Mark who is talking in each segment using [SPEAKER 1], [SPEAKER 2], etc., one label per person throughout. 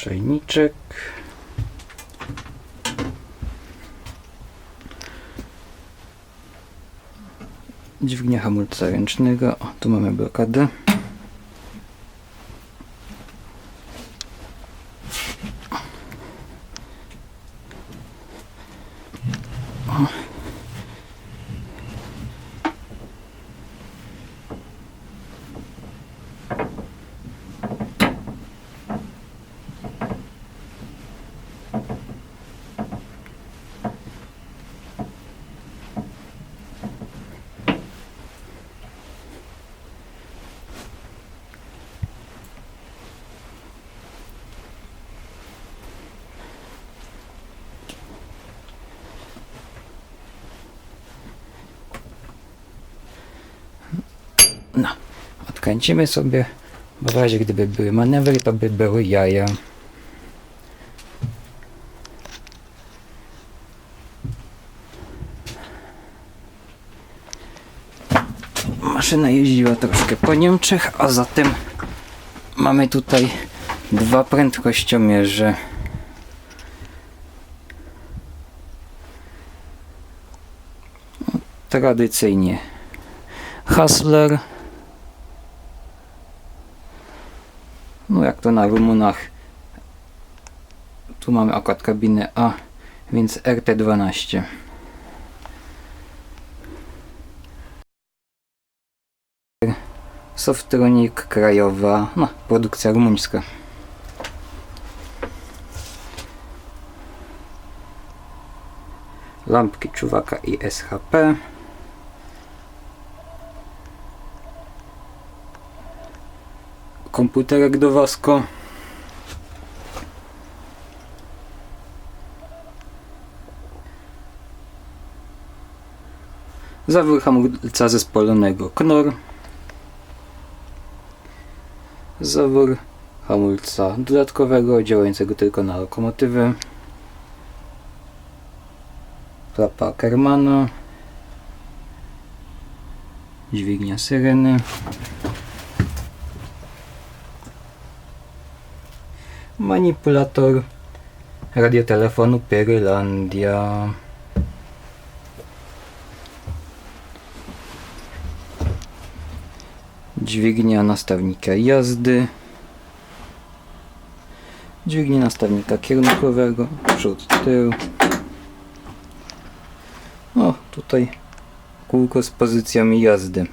[SPEAKER 1] Czajniczek. Dźwignia hamulca ręcznego. O, tu mamy blokadę. No, odkręcimy sobie, bo w razie gdyby były manewry, to by były jaja. Maszyna jeździła troszkę po Niemczech, a zatem mamy tutaj dwa prędkościomierze. Tradycyjnie Hustler. No jak to na Rumunach. Tu mamy akurat kabinę A, więc RT12. Softronic krajowa, no produkcja rumuńska. Lampki czuwaka i SHP. Komputerek do Wasco. Zawór hamulca zespolonego KNOR. Zawór hamulca dodatkowego działającego tylko na lokomotywę. Klapa Kermana. Dźwignia syreny. Manipulator radiotelefonu Perylandia. Dźwignia nastawnika jazdy. Dźwignia nastawnika kierunkowego. Przód, tył. O, tutaj kółko z pozycją jazdy.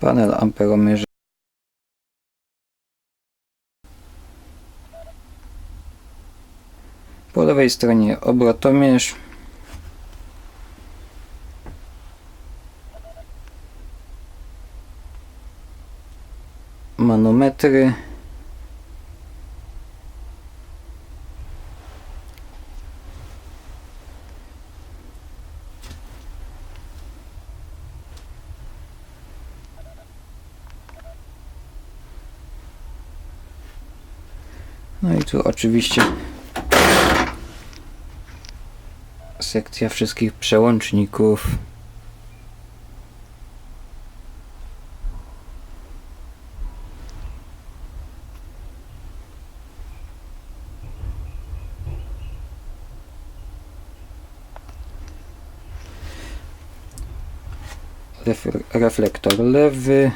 [SPEAKER 1] Panel amperomierza. Po lewej stronie obrotomierz. Manometry. Tu oczywiście sekcja wszystkich przełączników. Ref- reflektor lewy,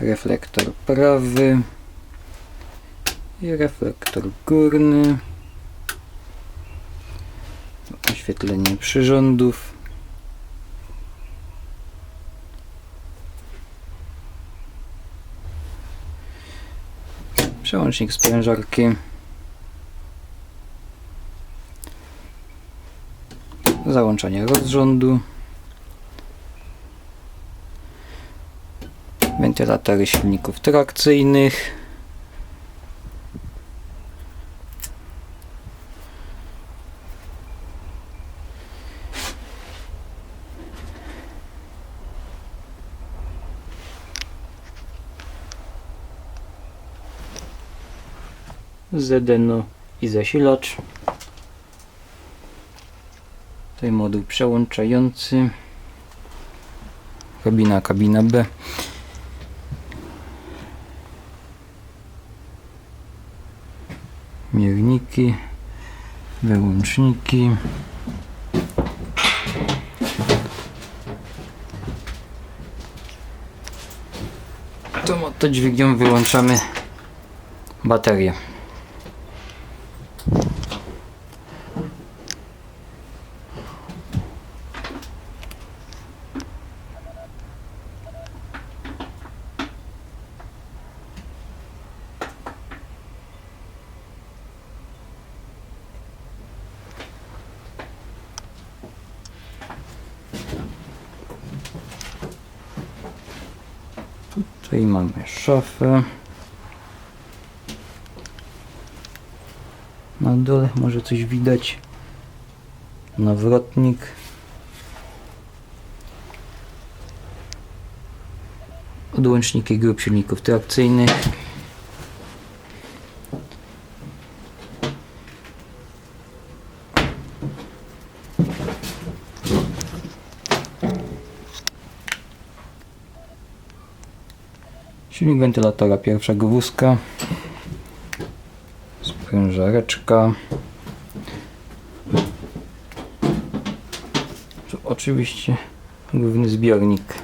[SPEAKER 1] reflektor prawy i reflektor górny. Oświetlenie przyrządów. Przełącznik sprężarki. Załączanie rozrządu. Wentylatory silników trakcyjnych. ZNO i zasilacz. Tutaj moduł przełączający. Kabina, kabina B. Mierniki, wyłączniki. Tą oto dźwignią wyłączamy baterię. Tutaj mamy szafę. Na dole może coś widać. Nawrotnik. Odłączniki grup silników trakcyjnych. Silnik wentylatora pierwszego wózka. Sprężareczka. Tu oczywiście główny zbiornik.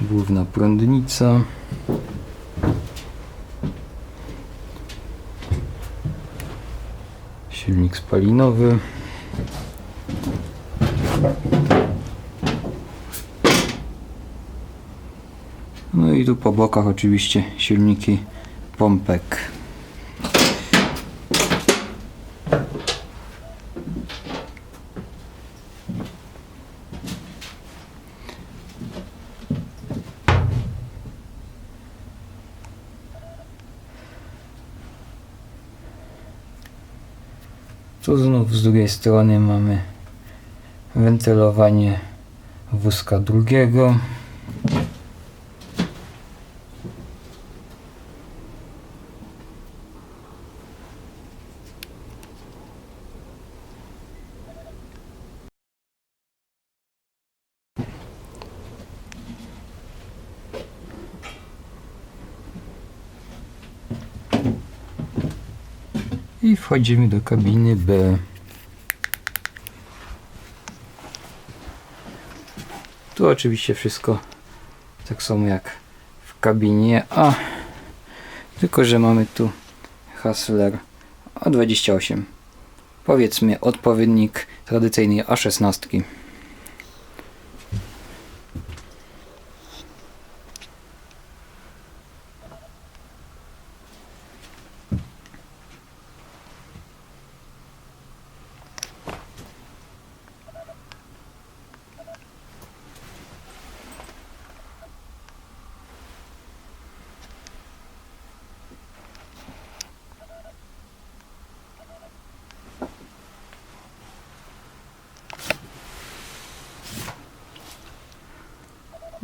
[SPEAKER 1] Główna prądnica. Silnik spalinowy. No i tu po bokach oczywiście silniki pompek. Tu znów z drugiej strony mamy wentylowanie wózka drugiego. I wchodzimy do kabiny B. Tu oczywiście wszystko tak samo jak w kabinie A. Tylko, że mamy tu Hassler A28. Powiedzmy odpowiednik tradycyjnej A16.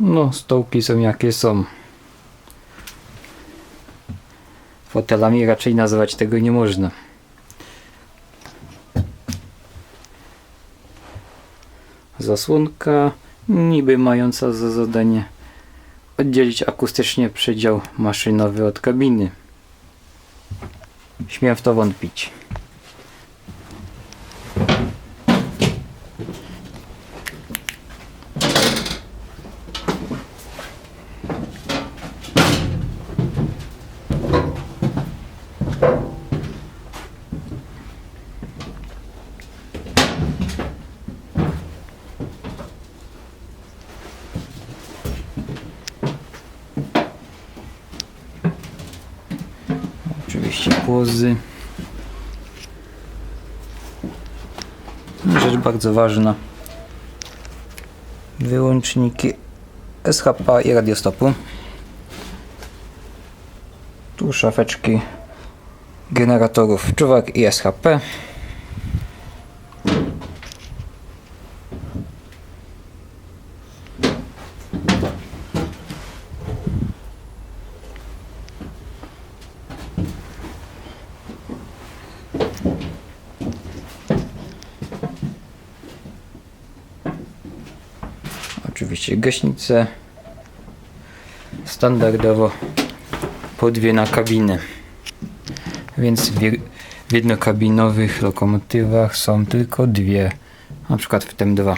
[SPEAKER 1] No, stołki są jakie są. Fotelami raczej nazwać tego nie można. Zasłonka niby mająca za zadanie oddzielić akustycznie przedział maszynowy od kabiny. Śmiem w to wątpić. Płozy. Rzecz bardzo ważna. Wyłączniki SHP i radiostopu. Tu szafeczki generatorów czuwak i SHP. Oczywiście gaśnice. Standardowo po dwie na kabinę. Więc w, je- w jednokabinowych lokomotywach są tylko dwie. Na przykład w tym dwa.